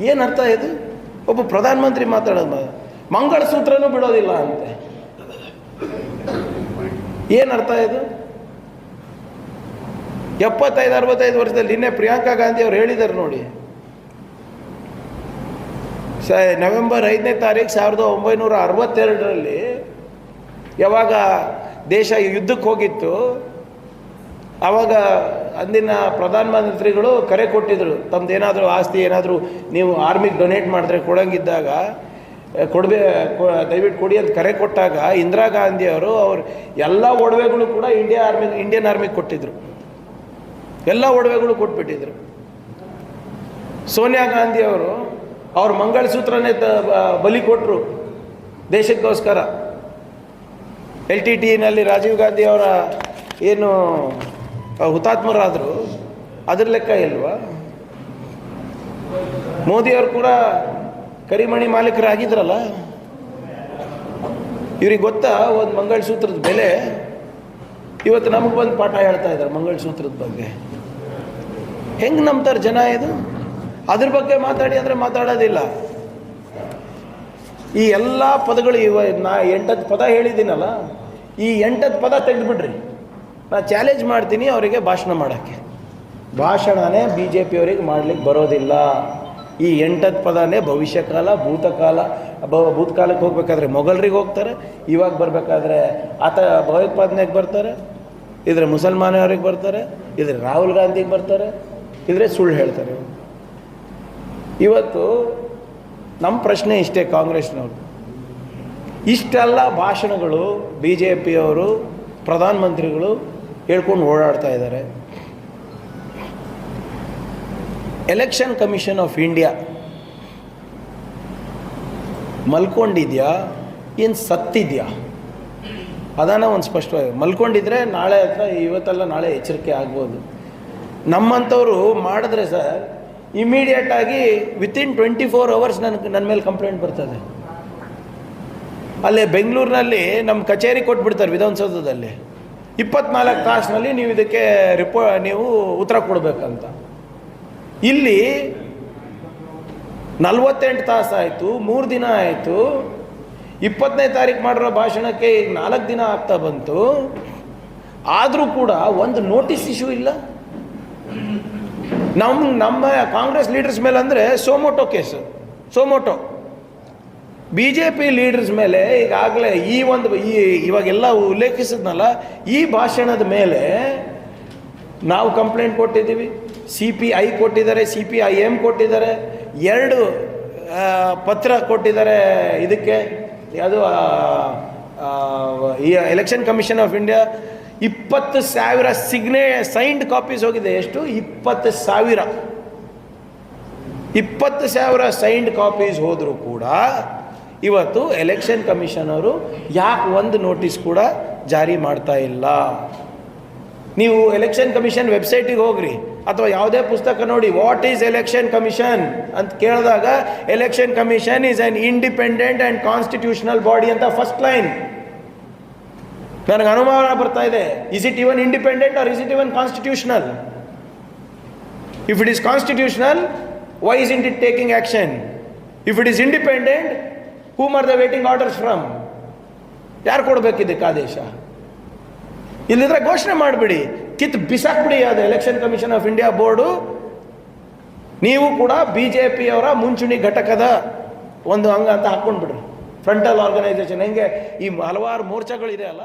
ಏನು ಅರ್ಥ ಇದು? ಒಬ್ಬ ಪ್ರಧಾನಮಂತ್ರಿ ಮಾತಾಡೋದು. ಮಂಗಳಸೂತ್ರನೂ ಬಿಡೋದಿಲ್ಲ ಅಂತೆ. ಏನು ಅರ್ಥ ಇದು? ಎಪ್ಪತ್ತೈದು, ಅರವತ್ತೈದು ವರ್ಷದಲ್ಲಿ ನಿನ್ನೆ ಪ್ರಿಯಾಂಕಾ ಗಾಂಧಿ ಅವ್ರು ಹೇಳಿದ್ದಾರೆ ನೋಡಿ. ಸ, ನವೆಂಬರ್ ಐದನೇ ತಾರೀಕು ಸಾವಿರದ ಒಂಬೈನೂರ ಅರವತ್ತೆರಡರಲ್ಲಿ ಯಾವಾಗ ದೇಶ ಯುದ್ಧಕ್ಕೆ ಹೋಗಿತ್ತು ಆವಾಗ ಅಂದಿನ ಪ್ರಧಾನಮಂತ್ರಿಗಳು ಕರೆ ಕೊಟ್ಟಿದ್ರು ತಮ್ಮದು ಏನಾದರೂ ಆಸ್ತಿ ಏನಾದರೂ ನೀವು ಆರ್ಮಿಗೆ ಡೊನೇಟ್ ಮಾಡಿದ್ರೆ ಕೊಡಂಗಿದ್ದಾಗ ಕೊಡಬೇ ದಯವಿಟ್ಟು ಕೊಡಿ ಅಂತ ಕರೆ ಕೊಟ್ಟಾಗ ಇಂದಿರಾ ಗಾಂಧಿ ಅವರು ಅವ್ರ ಎಲ್ಲ ಒಡವೆಗಳು ಕೂಡ ಇಂಡಿಯಾ ಆರ್ಮಿ ಇಂಡಿಯನ್ ಆರ್ಮಿಗೆ ಕೊಟ್ಟಿದ್ರು. ಎಲ್ಲ ಒಡವೆಗಳು ಕೊಟ್ಬಿಟ್ಟಿದ್ರು. ಸೋನಿಯಾ ಗಾಂಧಿ ಅವರು ಅವ್ರ ಮಂಗಳಸೂತ್ರನೇ ತ ಬಲಿ ಕೊಟ್ಟರು ದೇಶಕ್ಕೋಸ್ಕರ. ಎಲ್ ಟಿ ಟಿನಲ್ಲಿ ರಾಜೀವ್ ಗಾಂಧಿ ಅವರ ಏನು ಹುತಾತ್ಮರಾದರು ಅದ್ರ ಲೆಕ್ಕ ಇಲ್ವಾ? ಮೋದಿಯವರು ಕೂಡ ಕರಿಮಣಿ ಮಾಲೀಕರಾಗಿದ್ರಲ್ಲ? ಇವ್ರಿಗೆ ಗೊತ್ತಾ ಒಂದು ಮಂಗಳಸೂತ್ರದ ಬೆಲೆ? ಇವತ್ತು ನಮಗೆ ಬಂದು ಪಾಠ ಹೇಳ್ತಾ ಇದ್ದಾರೆ ಮಂಗಳಸೂತ್ರದ ಬಗ್ಗೆ. ಹೆಂಗೆ ನಂಬ್ತಾರೆ ಜನ ಇದು? ಅದ್ರ ಬಗ್ಗೆ ಮಾತಾಡಿ ಅಂದರೆ ಮಾತಾಡೋದಿಲ್ಲ. ಈ ಎಲ್ಲ ಪದಗಳು ಇವ ನಾ ಎಂಟತ್ತು ಪದ ಹೇಳಿದ್ದೀನಲ್ಲ, ಈ ಎಂಟತ್ತು ಪದ ತೆಗೆದುಬಿಡ್ರಿ. ನಾ ಚಾಲೆಂಜ್ ಮಾಡ್ತೀನಿ ಅವರಿಗೆ ಭಾಷಣ ಮಾಡೋಕ್ಕೆ. ಭಾಷಣನೇ ಬಿ ಜೆ ಪಿಯವರಿಗೆ ಮಾಡಲಿಕ್ಕೆ ಬರೋದಿಲ್ಲ. ಈ ಎಂಟತ್ತು ಪದನೇ ಭವಿಷ್ಯಕಾಲ ಭೂತಕಾಲ ಬ ಭೂತಕಾಲಕ್ಕೆ ಹೋಗ್ಬೇಕಾದ್ರೆ ಮೊಘಲರಿಗೆ ಹೋಗ್ತಾರೆ, ಇವಾಗ ಬರಬೇಕಾದ್ರೆ ಆತ ಭಯೋತ್ಪಾದನೆಗೆ ಬರ್ತಾರೆ, ಇದ್ರೆ ಮುಸಲ್ಮಾನವ್ರಿಗೆ ಬರ್ತಾರೆ, ಇದ್ರೆ ರಾಹುಲ್ ಗಾಂಧಿಗೆ ಬರ್ತಾರೆ, ಇದ್ರೆ ಸುಳ್ಳು ಹೇಳ್ತಾರೆ. ಇವತ್ತು ನಮ್ಮ ಪ್ರಶ್ನೆ ಇಷ್ಟೇ ಕಾಂಗ್ರೆಸ್ನವರು ಇಷ್ಟೆಲ್ಲ ಭಾಷಣಗಳು ಬಿ ಜೆ ಪಿಯವರು ಪ್ರಧಾನಮಂತ್ರಿಗಳು ಹೇಳ್ಕೊಂಡು ಓಡಾಡ್ತಾ ಇದ್ದಾರೆ. ಎಲೆಕ್ಷನ್ ಕಮಿಷನ್ ಆಫ್ ಇಂಡಿಯಾ ಮಲ್ಕೊಂಡಿದ್ಯಾ? ಏನು ಸತ್ತಿದ್ಯಾ? ಅದಾನ ಒಂದು ಸ್ಪಷ್ಟವಾಗಿ ಮಲ್ಕೊಂಡಿದ್ರೆ ನಾಳೆ ಹತ್ರ ಇವತ್ತೆಲ್ಲ ನಾಳೆ ಎಚ್ಚರಿಕೆ ಆಗ್ಬೋದು. ನಮ್ಮಂಥವ್ರು ಮಾಡಿದ್ರೆ ಸರ್ ಇಮಿಡಿಯೇಟಾಗಿ ವಿತಿನ್ ಟ್ವೆಂಟಿ ಫೋರ್ ಅವರ್ಸ್ ನನಗೆ ನನ್ನ ಮೇಲೆ ಕಂಪ್ಲೇಂಟ್ ಬರ್ತದೆ. ಅಲ್ಲೇ ಬೆಂಗಳೂರಿನಲ್ಲಿ ನಮ್ಮ ಕಚೇರಿ ಕೊಟ್ಬಿಡ್ತಾರೆ ವಿಧಾನಸೌಧದಲ್ಲಿ. ಇಪ್ಪತ್ನಾಲ್ಕು ತಾಸಿನಲ್ಲಿ ನೀವು ಇದಕ್ಕೆ ರಿಪೋ, ನೀವು ಉತ್ತರ ಕೊಡಬೇಕಂತ. ಇಲ್ಲಿ ನಲ್ವತ್ತೆಂಟು ತಾಸು ಆಯಿತು, ಮೂರು ದಿನ ಆಯಿತು, ಇಪ್ಪತ್ತನೇ ತಾರೀಕು ಮಾಡಿರೋ ಭಾಷಣಕ್ಕೆ ಈಗ ನಾಲ್ಕು ದಿನ ಆಗ್ತಾ ಬಂತು. ಆದರೂ ಕೂಡ ಒಂದು ನೋಟಿಸ್ ಇಶ್ಯೂ ಇಲ್ಲ. ನಮ್ಮ ನಮ್ಮ ಕಾಂಗ್ರೆಸ್ ಲೀಡರ್ಸ್ ಮೇಲೆ ಅಂದರೆ suo motu case suo motu. B J P leaders ಮೇಲೆ ಈಗಾಗಲೇ ಈ ಒಂದು ಈ ಇವಾಗೆಲ್ಲ ಉಲ್ಲೇಖಿಸಿದ್ನಲ್ಲ, ಈ ಭಾಷಣದ ಮೇಲೆ ನಾವು ಕಂಪ್ಲೇಂಟ್ ಕೊಟ್ಟಿದ್ದೀವಿ. ಸಿ ಪಿ ಐ ಕೊಟ್ಟಿದ್ದಾರೆ ಸಿ ಪಿ ಐ ಎಂ ಕೊಟ್ಟಿದ್ದಾರೆ, ಎರಡು ಪತ್ರ ಕೊಟ್ಟಿದ್ದಾರೆ ಇದಕ್ಕೆ. ಯಾವುದು ಈ ಎಲೆಕ್ಷನ್ ಕಮಿಷನ್ ಆಫ್ ಇಂಡಿಯಾ ಇಪ್ಪತ್ತು ಸಾವಿರ ಸಿಗ್ನೇ, ಸೈನ್ಡ್ ಕಾಪೀಸ್ ಹೋಗಿದೆ. ಎಷ್ಟು? ಇಪ್ಪತ್ತು ಸಾವಿರ. ಇಪ್ಪತ್ತು ಸಾವಿರ ಸೈನ್ಡ್ ಕಾಪೀಸ್ ಹೋದರೂ ಕೂಡ ಇವತ್ತು ಎಲೆಕ್ಷನ್ ಕಮಿಷನ್ ಅವರು ಯಾಕೆ ಒಂದು ನೋಟಿಸ್ ಕೂಡ ಜಾರಿ ಮಾಡ್ತಾ ಇಲ್ಲ? ನೀವು ಎಲೆಕ್ಷನ್ ಕಮಿಷನ್ ವೆಬ್ಸೈಟಿಗೆ ಹೋಗ್ರಿ, ಅಥವಾ ಯಾವುದೇ ಪುಸ್ತಕ ನೋಡಿ ವಾಟ್ ಈಸ್ ಎಲೆಕ್ಷನ್ ಕಮಿಷನ್ ಅಂತ ಕೇಳಿದಾಗ election commission is an independent and constitutional body ಅಂತ ಫಸ್ಟ್ ಲೈನ್ ನನಗೆ ಅನುಮಾನ ಬರ್ತಾ ಇದೆ. Is it even independent or is it even constitutional if it is constitutional why isn't it taking action if it is independent whom are the waiting orders from ಯಾರು ಕೊಡಬೇಕಿದ್ದಕ್ಕೆ ಆದೇಶ? ಇಲ್ಲಿದ್ರೆ ಘೋಷಣೆ ಮಾಡಿಬಿಡಿ. ಕಿತ್ ಬಿಸಾಕ್ಬಿಡಿ ಅದು election commission of India board ನೀವು ಕೂಡ ಬಿ ಜೆ ಪಿಯವರ ಮುಂಚೂಣಿ ಘಟಕದ ಒಂದು ಅಂಗ ಅಂತ ಹಾಕ್ಕೊಂಡ್ಬಿಡ್ರಿ. ಫ್ರಂಟಲ್ ಆರ್ಗನೈಸೇಷನ್ ಹೆಂಗೆ? ಈ ಹಲವಾರು ಮೋರ್ಚಾಗಳಿದೆ ಅಲ್ಲ?